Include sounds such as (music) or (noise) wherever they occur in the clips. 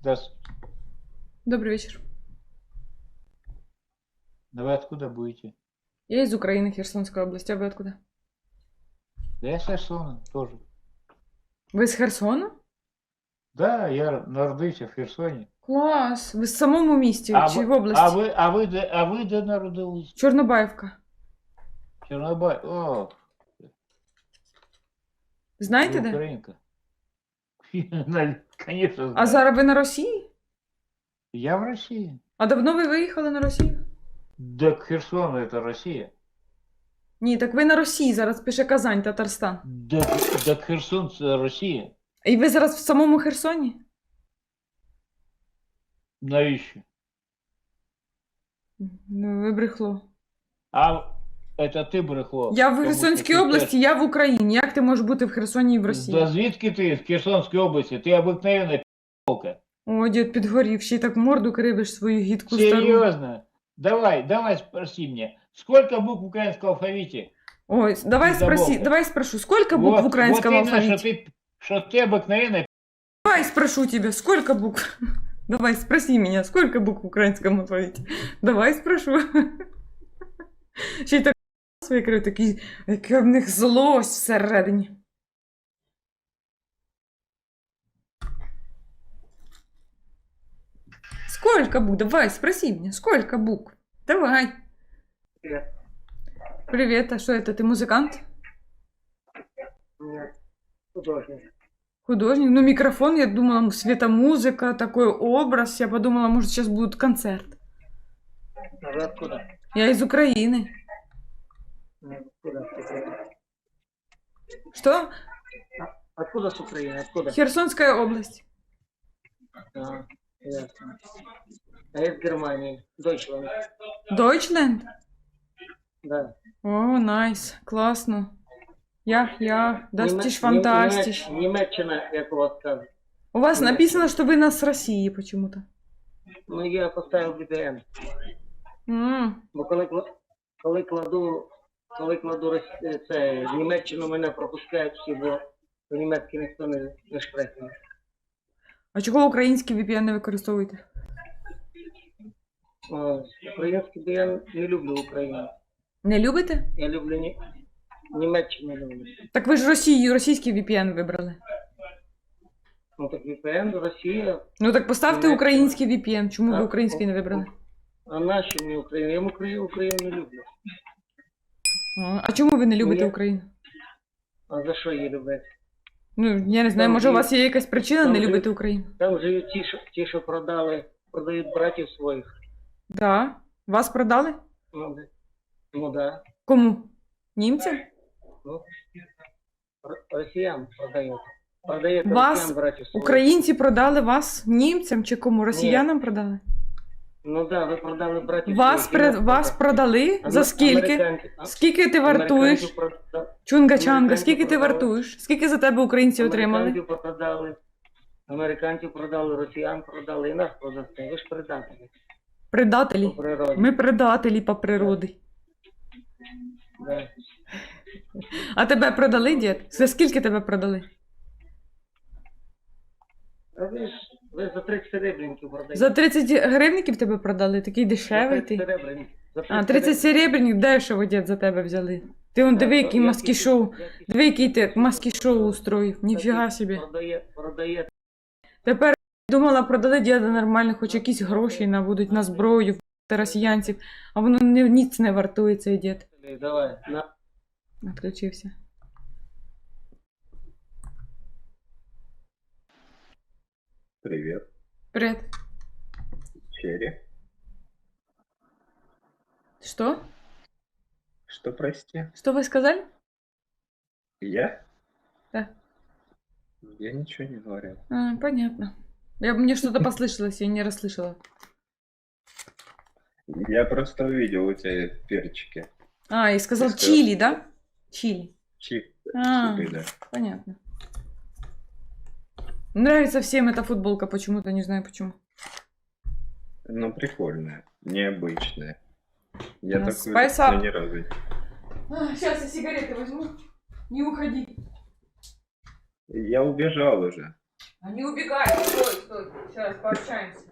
Здравствуйте. Добрый вечер. Да вы откуда будете? Я из Украины, Херсонской области. А вы откуда? Да я с Херсона тоже. Ви з Херсона? Да, я народився в Херсоні. Клас! Ви в самому місті А чи ви, в області? а ви, а ви, де, а ви де народились? Чорнобаївка. Чорнобай. О, Знаєте ви де? українка. (laughs) Конечно, А знаю. зараз ви на Росії? Я в России. А давно ви виїхали на Росію? Да Херсон это Россия. Ні, так ви на Росії, зараз пише Казань, Татарстан. Да, да Херсон это Россия. І ви зараз в самому Херсоні? Навіщо? Ну, ви брехло. А это ти брехло. Я в Тому Херсонській що ти області, я в Україні. Як ти можеш бути в Херсоні і в теж- Росії? Да звідки ти? З Херсонської області. Ти обикновенна пі***ка. О, дід підгорів, ще й так морду кривиш свою гідку стару. Серьезно? Давай, давай спроси мне, сколько букв в украинском алфавите? Ой, давай Ти спроси, забавка. давай спрошу, сколько букв в украинском вот именно, алфавите? Что ты, что ты обыкновенно Давай спрошу тебя, сколько букв? Давай, спроси меня, сколько букв в украинском алфавите? Давай спрошу. Ще й так свої крив, такий, яка в них злость всередині. Сколько букв? Давай, спроси меня, сколько букв? Давай. Привет. Привет, а что это, ты музыкант? Нет, художник. Художник? Ну, микрофон, я думала, светомузыка, такой образ. Я подумала, может, сейчас будет концерт. А откуда? Я из Украины. Ну, Откуда с Украины? Что? Откуда с Украины? Откуда? Херсонская область. А, ясно. А я из Германии. Deutschland. Deutschland? Да. О, найс, класно. Я, я, das Неме- ist Нем- fantastisch. Німеч- Німеччина, як у вас кажуть. У вас Німеччина. написано, что вы нас с России почему-то. Ну, я поставив VPN. М, Бо коли, кла- коли кладу, коли кладу це, в Німеччину мене пропускають всі, бо по-німецьки ніхто не, не шпрехне. А чого український VPN не використовуєте? О, Український бо я не люблю Україну. Не любите? Я люблю Ні... Німеччину люблю. Так ви ж Росію, російський VPN вибрали. Ну так VPN, Росія. Ну так поставте Німеччина. український VPN. Чому ви Так, український не вибрали? А нащо мені Україна? Я Україну, Україну не люблю. А, чому ви не любите Ні. Україну? А за що її любити? Ну, я не знаю, Там може у вас є якась причина там не живуть- любити Україну? Там живуть ті, що, ті, що продали, продають братів своїх. Да. Вас продали? Ну, да. ну да. Кому? Німцям? Ну, р- росіян продають. Продають Вас росіян братів своїх. Українці продали вас німцям чи кому? Росіянам продали? Ну да, ви продали братів Вас, при... вас продали. продали? За скільки? Скільки ти вартуєш? американців Чунга-чанга, скільки ти вартуєш? Скільки за тебе українці отримали? Продали. Американців продали, росіян продали, і нас продасте. Ви ж предателі Предателі. Ми предателі по природі. Да. А тебе продали, дід? За скільки тебе продали? А ви ж за 30 серебряників продаєте. За 30 гривників тебе продали? Такий дешевий За 30 ти. серебряників. За А, 30 серебряників дешево дід за тебе взяли. Ти он диви, який маски шоу. Диви, який ти маски шоу устроїв. Ніфіга собі. Продає, продає. Тепер думала, продали діда нормально, хоч якісь гроші набудуть на зброю та росіянців, а воно не, ніц не вартує цей дід. Давай, на. Отключився. Привет, Привет. Черри. Что? Что, прости? Что вы сказали? Я? Да. Я ничего не говорил. А, понятно. Я, мне что-то (laughs) послышалось, я не расслышала. Я просто увидел у тебя перчики. А, и сказал чили, да? Чили. А, чипы, да. понятно. Нравится всем эта футболка почему-то, не знаю почему. Ну, прикольная, необычная. Я Ну, такую ну, ни разу не- сейчас я сигареты возьму. Не уходи. Я убежал уже. А не убегай, стой, стой. Сейчас пообщаемся.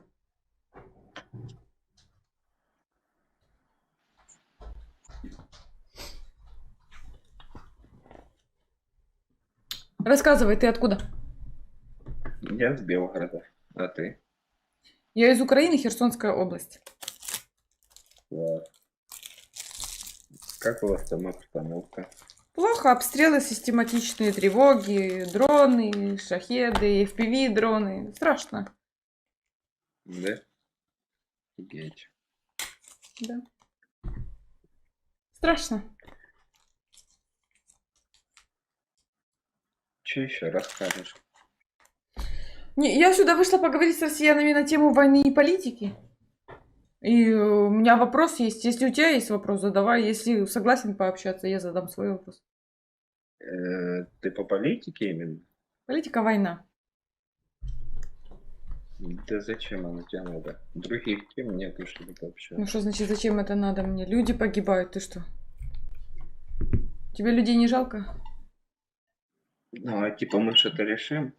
Рассказывай, ты откуда? Я с Белгорода. А ты? Я из Украины, Херсонская область. Класс. Как у вас там обстановка? Плохо, обстрелы, систематичные тревоги, дроны, шахеды, FPV-дроны. Страшно. Да? Офигеть. Да. Страшно. Че еще расскажешь? Не, я сюда вышла поговорить с россиянами на тему войны и политики. И э, у меня вопрос есть. Если у тебя есть вопрос, задавай. Если согласен пообщаться, я задам свой вопрос. Э, Ты по политике именно? Политика война. Да зачем оно тебе надо? Других тем нету, чтобы пообщаться. Ну что значит, зачем это надо мне? Люди погибают, ты что? Тебе людей не жалко? Ну, а типа мы что-то решим?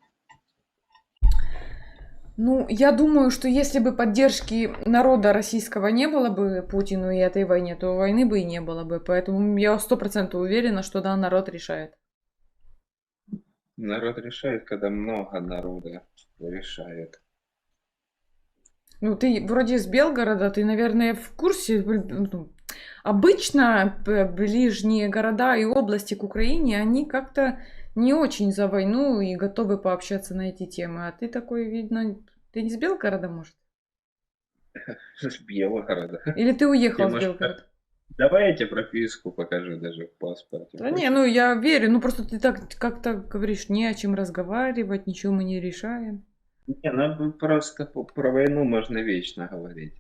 Ну, я думаю, что если бы поддержки народа российского не было бы Путину и этой войне, то войны бы и не было бы. Поэтому я сто процентов уверена, что да, народ решает. Народ решает, когда много народа решает. Ну, ты вроде из Белгорода, ты, наверное, в курсе. ну, Обычно п- ближние города и области к Украине, они как-то не очень за войну и готовы пообщаться на эти темы. А ты такой, видно, ты не из Белгорода, может? С Белгорода. Или ты уехал Я, может, Белгорода? Давай я тебе прописку покажу даже в паспорте. Да не, ну я верю, ну просто ты так как-то говоришь, не о чем разговаривать, ничего мы не решаем. Не, ну просто про войну можно вечно говорить.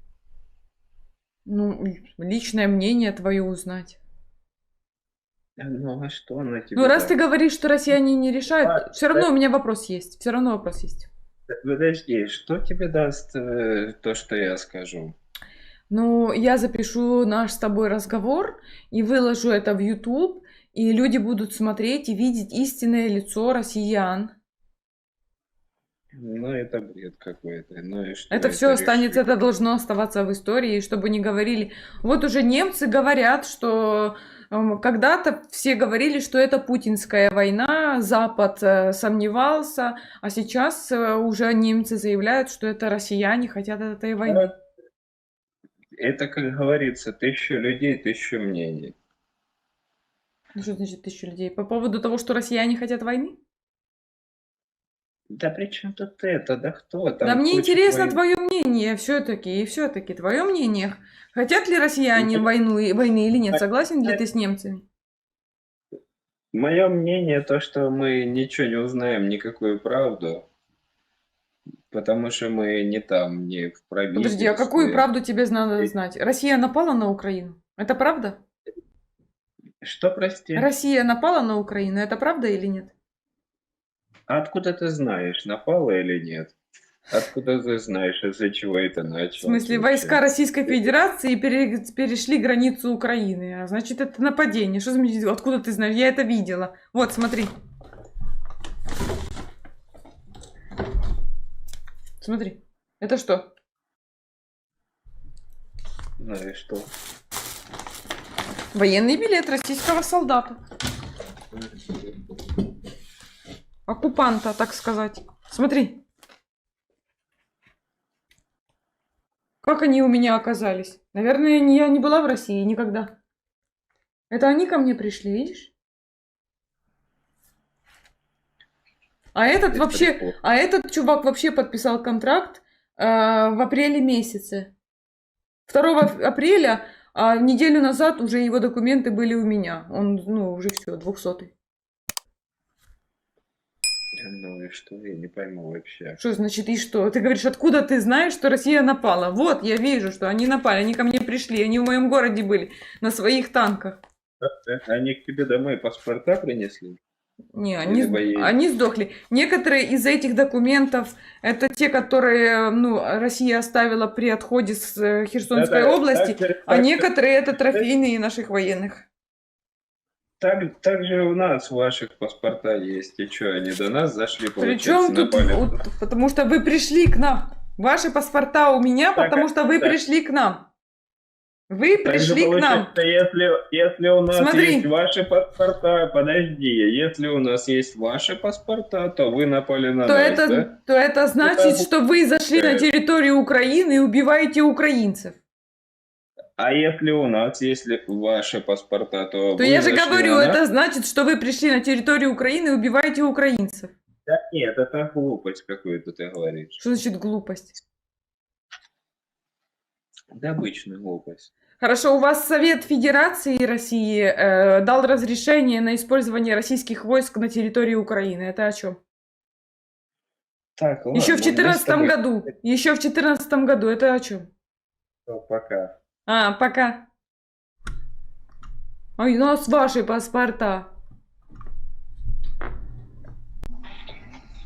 Ну, личное мнение твое узнать. Ну а что она тебе Ну, раз ты говоришь, что россияне не решают, А, все равно у меня вопрос есть. Все равно вопрос есть. Подожди, что тебе даст э, то, что я скажу? Ну, я запишу наш с тобой разговор и выложу это в YouTube, и люди будут смотреть и видеть истинное лицо россиян. Ну, это бред какой-то. Ну и что? Это все останется, решит? это должно оставаться в истории, чтобы не говорили. Вот уже немцы говорят, что когда-то все говорили, что это путинская война, Запад э, сомневался, а сейчас э, уже немцы заявляют, что это россияне хотят этой войны. Это, как говорится, тысяча людей, тысяча мнений. Ну, Что значит тысячу людей? По поводу того, что россияне хотят войны? Да при чем тут это? Да кто там? да мне интересно твое мнение все-таки, и все-таки твое мнение. Хотят ли россияне Ну, войну, и- войны или нет? Согласен ли ты с немцами? Мое мнение то, что мы ничего не узнаем, никакую правду. Потому что мы не там, не в правительстве. Подожди, а какую правду тебе надо знать? Россия напала на Украину? Это правда? Что, прости? Россия напала на Украину, это правда или нет? А откуда ты знаешь, напала или нет? Откуда ты знаешь, из-за чего это В началось? смысле, вообще? войска Российской Федерации пере- перешли границу Украины, а значит, это нападение. Что за м- Откуда ты знаешь? Я это видела. Вот, смотри. Смотри. Это что? Ну и что? Военный билет российского солдата. Оккупанта, так сказать. Смотри. Как они у меня оказались? Наверное, я не была в России никогда. Это они ко мне пришли, видишь? А этот Это вообще, прикол. а этот чувак вообще подписал контракт э, в апреле месяце. 2 апреля, а неделю назад уже его документы были у меня. Он, ну, уже все, 200 Ну и что? Я не пойму вообще. Что значит и что? Ты говоришь, откуда ты знаешь, что Россия напала? Вот, я вижу, что они напали, они ко мне пришли, они в моем городе были, на своих танках. Они к тебе домой паспорта принесли? Не, они, они сдохли. Некоторые из этих документов, это те, которые, ну, Россия оставила при отходе с э, Херсонской Да-да, области, так, а так, некоторые это трофейные наших военных. Так, так же у нас ваших паспорта есть. И что, они до нас зашли, Причем тут, вот, потому что вы пришли к нам. Ваши паспорта у меня, Так, потому что вы так. пришли к нам. Вы Так же пришли к нам. Если, если у нас Смотри. есть ваши паспорта, подожди, если у нас есть ваши паспорта, то вы напали на То нас, это, да? то это значит, Это- что вы зашли на э, территорию Украины и убиваете украинцев. А если у нас есть ваши паспорта, то То я же говорю, на это значит, что вы пришли на территорию Украины и убиваете украинцев. Да нет, это глупость какую-то ты говоришь. Что значит глупость? Да обычная глупость. Хорошо, у вас Совет Федерации России э, дал разрешение на использование российских войск на территории Украины. Это о чем? Так, ладно, Еще в мы с 2014 тобой- году. Еще в 2014 году. Это о чем? Пока. А, пока. Ой, у нас ваши паспорта.